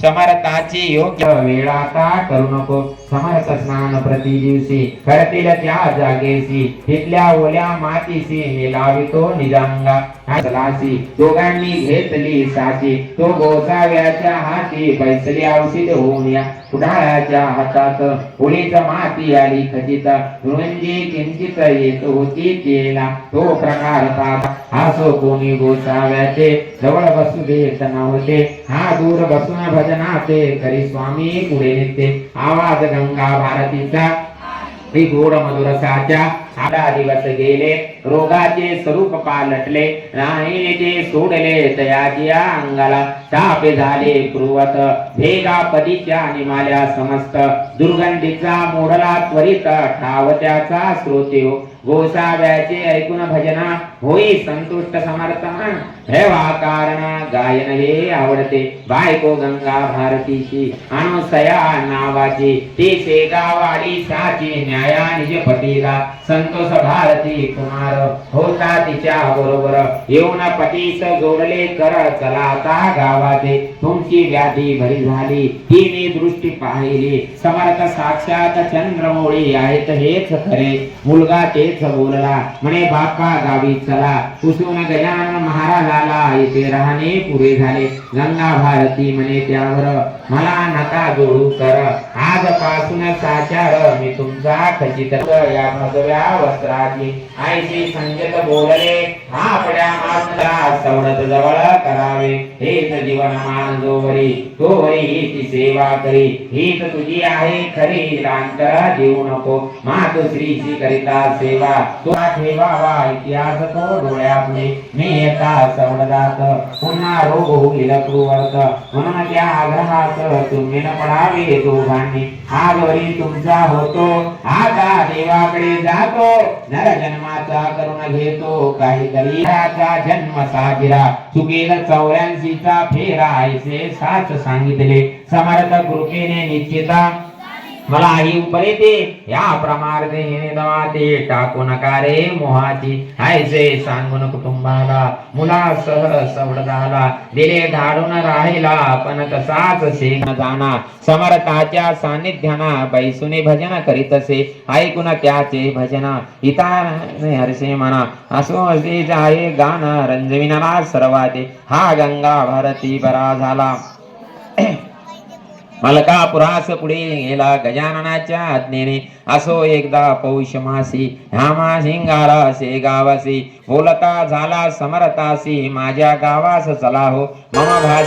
समर्थाची योग्य वेळाता करू नको. समर्थ स्नान प्रति दिवशी करतील त्या जागेशी. तिथल्या ओल्या मातीशी हे लावितो निजांगा. चलासी दोघांनी घेतली साची. तो गोसाव्याच्या हाती बैसली औषध होऊन या कुडाळाच्या हातात. होळीच माती आली खचित. म्हणजे किंचित येत होती केला. तो प्रकार असो कोणी गोसाव्याचे जवळ बसू देत नव्हते. हा दूर बसून भजनाचे करी स्वामी पुढे नेते. आवाज गंगा भारतीचा. ती गोड मधुरसाच्या आधा दिवस गेले. रोगाचे स्वरूप पालटले नाही ते सोडले तयाच्या अंगाला. तापे झाले पूर्वत. भेगा पदीच्या निमाल्या समस्त. दुर्गंधीचा मोडला त्वरित ठाव त्याचा श्रोते हो. गोसाव्याचे ऐकून भजना. होई संतुष्ट समर्थन हेवा कारण गायन हे आवडते. बायको गंगा भारतीची अनुसया नावाची. ती शेगावाडी साची न्याया निज पतीला संत संतोष भारती कुमार. होता तिच्या बरोबर. येऊन पतीस जोडले कर. चला आता गावाते तुमची व्याधी भरी झाली. ही मी दृष्टी पाहिली. समर्थ साक्षात चंद्रमोळी आहेत हेच खरे. मुलगा तेच बोलला. म्हणे बापा गावी चला. कुसून गजानन महाराजाला येथे राहणे पुरे झाले. गंगा भारती म्हणे त्यावर मला नका जोडू कर आजपासून साचार. मी तुमचा खचित. या भगव्या वस्त्राची. आईशी संगत बोलले हा मात्र सवडत जवळ करावे. हेच जीवन मान जोवरी. तोवरी हीची सेवा करी. हीच तुझी आहे खरी लांतर. देऊ नको. मातोश्रीची करिता सेवा. तो ठेवावा इतिहास तो डोळ्यापुढे मी येता सवडदात पुन्हा रोग होईल क्रूवर्त म्हणून त्या आग्रहात तुम्ही न पडावे दोघांनी. आजवरी तुमचा होतो. आता देवाकडे जातो. नर जन्माचा करून घेतो. काहीतरी त्याचा जन्म सागिरा चुकेल चौऱ्याऐंशीचा फेरा ऐसे साच सांगितले. समर्थ कृपेने निश्चिता मला ही उपरेते या प्रमार्थे दवाते टाकू नका रे मोहाची? ऐसे सांगून कुटुंबाला मुलासह सवडदाला दिले धाडून राहिला पण तसाच न जाणा समर्थाच्या सान्निध्याना बैसुने भजन करीत असे ऐकून त्याचे भजन इता हरसे म्हणा असो असे जाये गाणं रंजविनाला सर्वाते हा गंगा भारती बरा झाला. मलकापुरास पुढे गेला गजाननाच्या आज्ञेने. असो एकदा पौष मासी ह्यामा सिंगारासे से गावासी. बोलता झाला समरतासी. माझ्या गावास चला हो. मम भाष